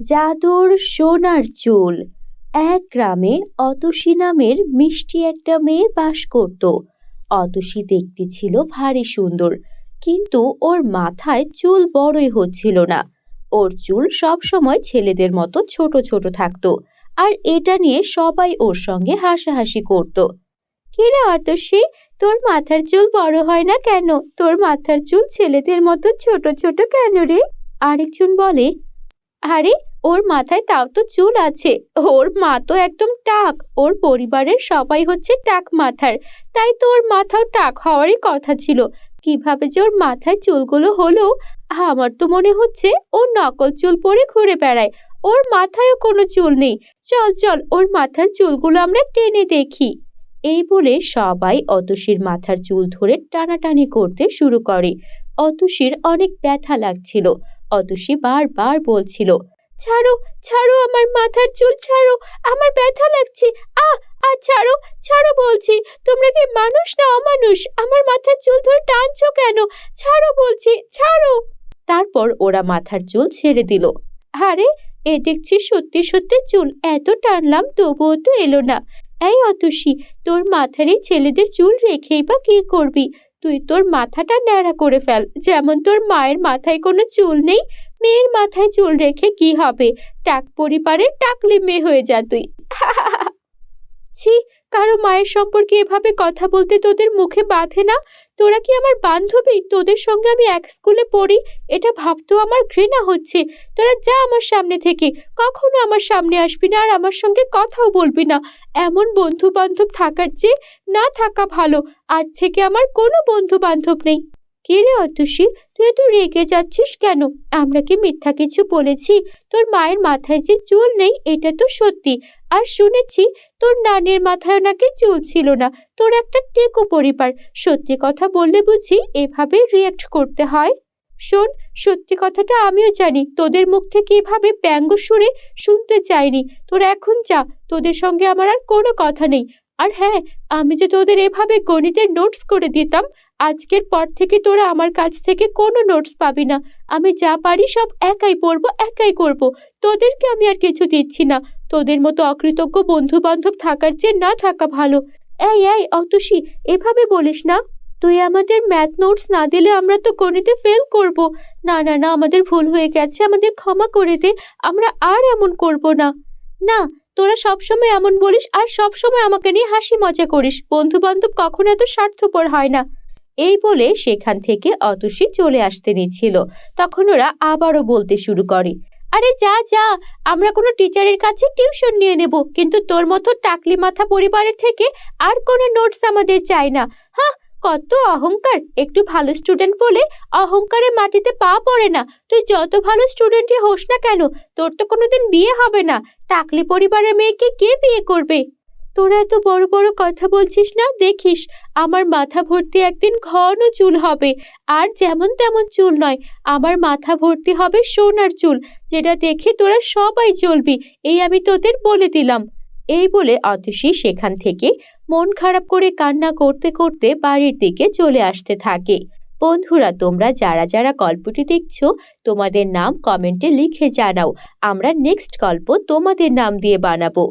জাদুর সোনার চুল। এক গ্রামে অতসী নামের মিষ্টি একটা মেয়ে বাস করত। অতসী দেখতে ছিল ভারী সুন্দর, কিন্তু ওর মাথায় চুল বড়ই হচ্ছিল না। ওর চুল সব সময় ছেলেদের মতো ছোট ছোট থাকতো আর এটা নিয়ে সবাই ওর সঙ্গে হাসাহাসি করত। কিরে অতসী, তোর মাথার চুল বড় হয় না কেন? তোর মাথার চুল ছেলেদের মতো ছোট ছোট কেন রে? আরেকজন বলে, আরে ওর মাথায় তাও তো চুল আছে। ওর মা তো একদম টাক। ওর পরিবারের সবাই হচ্ছে টাক মাথার। তাই তো ওর মাথাও টাক হওয়ারই কথা ছিল। কীভাবে যে ওর মাথায় চুলগুলো হলো, আমার তো মনে হচ্ছে ও নকল চুল পরে ঘুরে বেড়ায়। ওর মাথায়ও কোনো চুল নেই। চল চল, ওর মাথার চুলগুলো আমরা টেনে দেখি। এই বলে সবাই অতসীর মাথার চুল ধরে টানাটানি করতে শুরু করে। অতসীর অনেক ব্যথা লাগছিল। অতসী বারবার বলছিল ছাড়ো ছাড়ো আমার মাথার চুল, ছাড়ো, আমার ব্যথা লাগছে। আ আ ছাড়ো ছাড়ো বলছি, তোমরা কি মানুষ না অমানুষ? আমার মাথার চুল ধরে টানছো কেন? ছাড়ো বলছি, ছাড়ো। তারপর ওরা মাথার চুল ছেড়ে দিল। আরে, এ দেখছি সত্যি সত্যি চুল, এত টানলাম, তবুও তো এলো না। এই অতসী, তোর মাথার এই ছেলেদের চুল রেখেই বা কি করবি? তুই তোর মাথাটা ন্যাড়া করে ফেল, যেমন তোর মায়ের মাথায় কোনো চুল নেই মেয়ের মাথায় চুল রেখে কি হবে? টাক পরিবারে টাকলি মেয়ে হয়ে যা তুই। ছি, কারও মায়ের সম্পর্কে এভাবে কথা বলতে তোদের মুখে বাঁধে না? তোরা কি আমার বান্ধবী? তোদের সঙ্গে আমি এক স্কুলে পড়ি? এটা ভাবতেও আমার ঘৃণা হচ্ছে। তোরা যা আমার সামনে থেকে। কখনো আমার সামনে আসবি না আর আমার সঙ্গে কথাও বলবি না। এমন বন্ধু বান্ধব থাকার চেয়ে না থাকা ভালো। আজ থেকে আমার কোনো বন্ধু বান্ধব নেই। কে রে অতসী তুই এত রেগে যাচ্ছিস কেন? আমরা কি মিথ্যা কিছু বলেছি? তোর মায়ের মাথায় যে চুল নেই, এটা তো সত্যি। আর শুনেছি, তোর নানির মাথায় নাকি চুল ছিল না। তোর একটা টেকো পরিবার। সত্যি কথা বললে বুঝি এভাবে রিয়াক্ট করতে হয়? শোন, সত্যি কথাটা আমিও জানি। তোদের মুখ থেকে এভাবে ব্যঙ্গ সুরে শুনতে চাইনি। তোরা এখন যা। তোদের সঙ্গে আমার আর কোনো কথা নেই। আর হ্যাঁ আমি যে তোদের এভাবে গণিতের নোটস করে দিতাম, আজকের পর থেকে তোরা আমার কাছ থেকে কোনো নোটস পাবি না। আমি যা পারি সব একাই পড়ব, একাই করব। তোদেরকে আমি আর কিছু দিচ্ছি না। তোদের মতো অকৃতজ্ঞ বন্ধু বান্ধব থাকার চেয়ে না থাকা ভালো। এই এই, অতসী, এভাবে বলিস না। তুই আমাদের ম্যাথ নোটস না দিলে আমরা তো গণিতে ফেল করব। না না না, আমাদের ভুল হয়ে গেছে, আমাদের ক্ষমা করে দে। আমরা আর এমন করব না। না তোরা সবসময় এমন বলিস আর সবসময় আমাকে নিয়ে হাসি মজা করিস। বন্ধু বান্ধব কখনো এত স্বার্থপর হয় না। এই বলে সেখান থেকে অতসী চলে আসতে নিচ্ছিল। তখন ওরা আবারও বলতে শুরু করে, আরে যা যা, আমরা কোনো টিচারের কাছে টিউশন নিয়ে নেব, কিন্তু তোর মতো টাকলি মাথা পরিবারের থেকে আর কোনো নোটস আমাদের চাই না। হ্যাঁ কত অহংকার। একটু ভালো স্টুডেন্ট বলে অহংকারে মাটিতে পা পড়ে না। তুই যত ভালো স্টুডেন্টই হোস না কেন, তোর তো কোনোদিন বিয়ে হবে না। টাকলি পরিবারের মেয়েকে কে বিয়ে করবে? তোরা এত বড় বড় কথা বলছিস না? দেখিস, আমার মাথা ভর্তি একদিন ঘন চুল হবে। আর যেমন তেমন চুল নয়, আমার মাথা ভর্তি হবে সোনার চুল, যেটা দেখে তোরা সবাই চলবি এই আমি তোদের বলে দিলাম। এই বলে অতসী সেখান থেকে মন খারাপ করে কান্না করতে করতে বাড়ির দিকে চলে আসতে থাকে। বন্ধুরা, তোমরা যারা যারা গল্পটি দেখছ, তোমাদের নাম কমেন্টে লিখে জানাও। আমরা নেক্সট গল্প তোমাদের নাম দিয়ে বানাবো।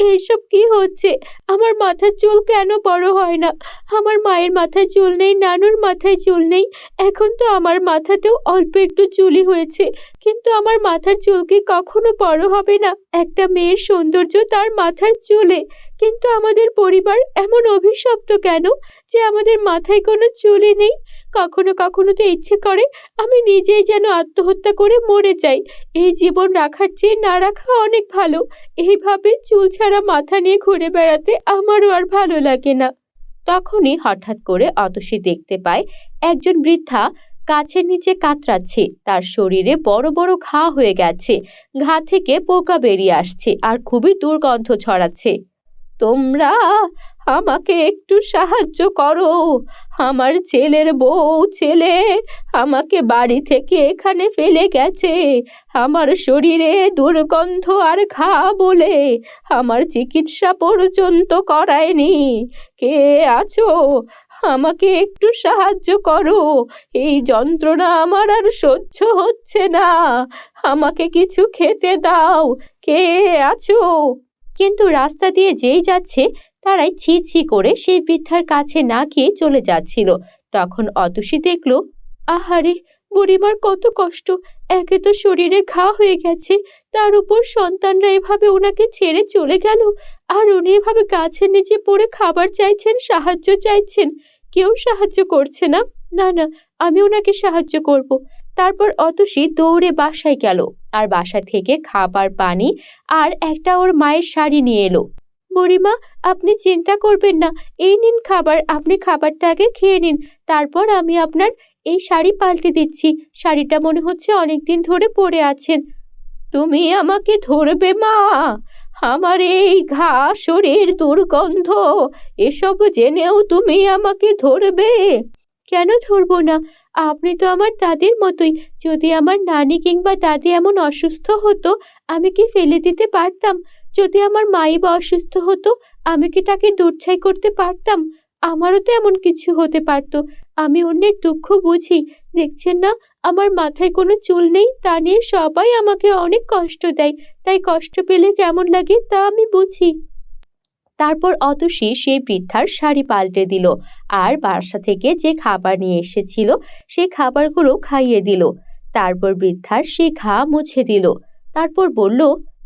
এইসব কি হচ্ছে? আমার মাথার চুল কেন বড় হয় না? আমার মায়ের মাথায় চুল নেই, নানুর মাথায় চুল নেই। এখন তো আমার মাথাতেও অল্প একটু চুলি হয়েছে। কিন্তু আমার মাথার চুল কি কখনো বড় হবে না? একটা মেয়ের সৌন্দর্য তার মাথার চুলে। কিন্তু আমাদের পরিবার এমন অভিশপ্ত কেন যে আমাদের মাথায় কোনো চুলই নেই? কখনো কখনো তো ইচ্ছে করে আমি নিজেই যেন আত্মহত্যা করে মরে যাই। এই জীবন রাখার চেয়ে না রাখা অনেক ভালো। এইভাবে চুল ছাড়া মাথা নিয়ে ঘুরে বেড়াতে আমারও আর ভালো লাগে না। তখনই হঠাৎ করে অতসী দেখতে পায় একজন বৃদ্ধা গাছের নিচে কাতরাচ্ছে, তার শরীরে বড় বড় ঘা হয়ে গেছে, ঘা থেকে পোকা বেরিয়ে আসছে আর খুবই দুর্গন্ধ ছড়াচ্ছে। তোমরা আমাকে একটু সাহায্য করো। আমার ছেলের বউ, ছেলে আমাকে বাড়ি থেকে এখানে ফেলে গেছে। আমার শরীরে দুর্গন্ধ আর ঘা বলে আমার চিকিৎসা পর্যন্ত করায়নি। কে আছো? আমাকে একটু সাহায্য করো। এই যন্ত্রণা আমার আর সহ্য হচ্ছে না। আমাকে কিছু খেতে দাও। কে আছো? কিন্তু রাস্তা দিয়ে যেই যাচ্ছে, তারাই ছি ছি করে সেই বৃদ্ধার কাছে না গিয়ে চলে যাচ্ছিল। তখন অতসী দেখল, আহারে, বুড়িমার কত কষ্ট। একে তো শরীরে ঘা হয়ে গেছে। তার উপর সন্তানরা এভাবে ওনাকে ছেড়ে চলে গেল। আর উনি এভাবে গাছের নিচে পড়ে খাবার চাইছেন, সাহায্য চাইছেন। কেউ সাহায্য করছে না। না না, আমি ওনাকে সাহায্য করব। তারপর অতসী দৌড়ে বাসায় গেল। আর বাসা থেকে খাবার, পানি আর একটা ওর মায়ের শাড়ি নিয়ে এলো। বুড়িমা, আপনি চিন্তা করবেন না। এই নিন খাবার, আপনি খাবারটা আগে খেয়ে নিন। তারপর আমি আপনার এই শাড়ি পাল্টে দিচ্ছি। শাড়িটা মনে হচ্ছে অনেকদিন ধরে পরে আছেন। তুমি আমাকে ধরবে মা! আমার এই ঘা শরীর দুর্গন্ধ, এসব জেনেও তুমি আমাকে ধরবে? কেন ধরবো না? আপনি তো আমার দাদির মতোই। যদি আমার নানি কিংবা দাদি এমন অসুস্থ হতো, আমি কি ফেলে দিতে পারতাম? যদি আমার মাই বা অসুস্থ হতো, আমি কি তাকে দূরছাই করতে পারতাম? আমারও তো এমন কিছু হতে পারতো। আমি অন্যের দুঃখ বুঝি। দেখছেন না, আমার মাথায় কোনো চুল নেই, তা নিয়ে সবাই আমাকে অনেক কষ্ট দেয়। তাই কষ্ট পেলে কেমন লাগে তা আমি বুঝি। তারপর অতসী সেই বৃদ্ধার শাড়ি পাল্টে দিল আর বাসা থেকে যে খাবার নিয়ে এসেছিল সেই খাবারগুলো খাইয়ে দিল। তারপর বৃদ্ধার সেই ঘা মুছে দিল। তারপর বলল,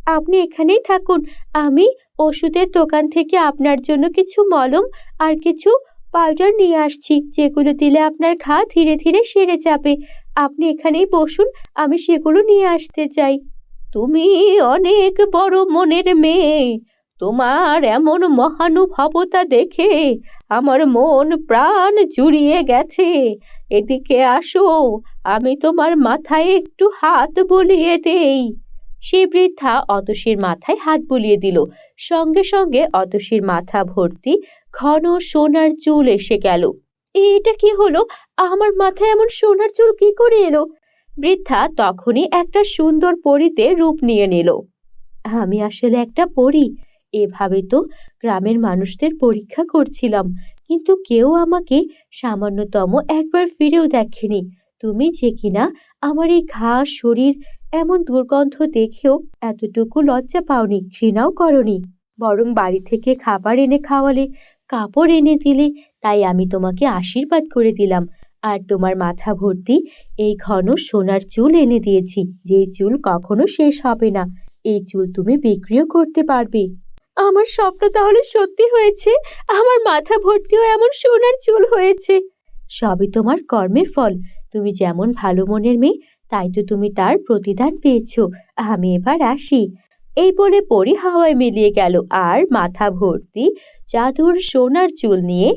আপনি এখানেই থাকুন, আমি ওষুধের দোকান থেকে আপনার জন্য কিছু মলম আর কিছু পাউডার নিয়ে আসছি, যেগুলো দিলে আপনার ঘা ধীরে ধীরে সেরে যাবে। আপনি এখানেই বসুন, আমি সেগুলো নিয়ে আসতে চাই। তুমি অনেক বড় মনের মেয়ে। তোমার এমন মহানুভবতা দেখে আমার মন প্রাণ জুড়িয়ে গেছে। এদিকে আসো, আমি তোমার মাথায় একটু হাত বুলিয়ে দেই। সে বৃদ্ধা অতসীর মাথায় হাত বুলিয়ে দিল। সঙ্গে সঙ্গে অতসীর মাথা ভর্তি ঘন সোনার চুল এসে গেল। এটা কি হলো? আমার মাথায় এমন সোনার চুল কি করে এলো? বৃদ্ধা তখনই একটা সুন্দর পরীতে রূপ নিয়ে নিল। আমি আসলে একটা পরী। এভাবে তো গ্রামের মানুষদের পরীক্ষা করছিলাম, কিন্তু কেউ আমাকে সামান্যতম একবার ফিরেও দেখেনি। তুমি যে কিনা আমার এই ঘা, শরীর এমন দুর্গন্ধ দেখেও এতটুকু লজ্জা পাওনি, ঘৃণাও করনি। বরং বাড়ি থেকে খাবার এনে খাওয়ালে, কাপড় এনে দিলে, তাই আমি তোমাকে আশীর্বাদ করে দিলাম। আর তোমার মাথা ভর্তি। এই ঘন সোনার চুল এনে দিয়েছি। যে চুল কখনো শেষ হবে না। এই চুল তুমি বিক্রিও করতে পারবে। আমার স্বপ্ন তাহলে সত্যি হয়েছে। আমার মাথা ভর্তিও এমন সোনার চুল হয়েছে। সবই তোমার কর্মের ফল। তুমি যেমন ভালো মনের মেয়ে, তাই তো তুমি তার প্রতিদান পেয়েছ। আমি এবার আসি। এই বলে পরি হাওয়ায় মিলিয়ে গেল। আর মাথা ভর্তি জাদুর সোনার চুল নিয়ে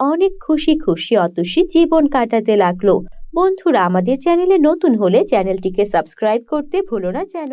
অনেক খুশি খুশি অতসী জীবন কাটাতে লাগল। বন্ধুরা, আমাদের চ্যানেলে নতুন হলে চ্যানেলটিকে সাবস্ক্রাইব করতে ভুলো না যেন।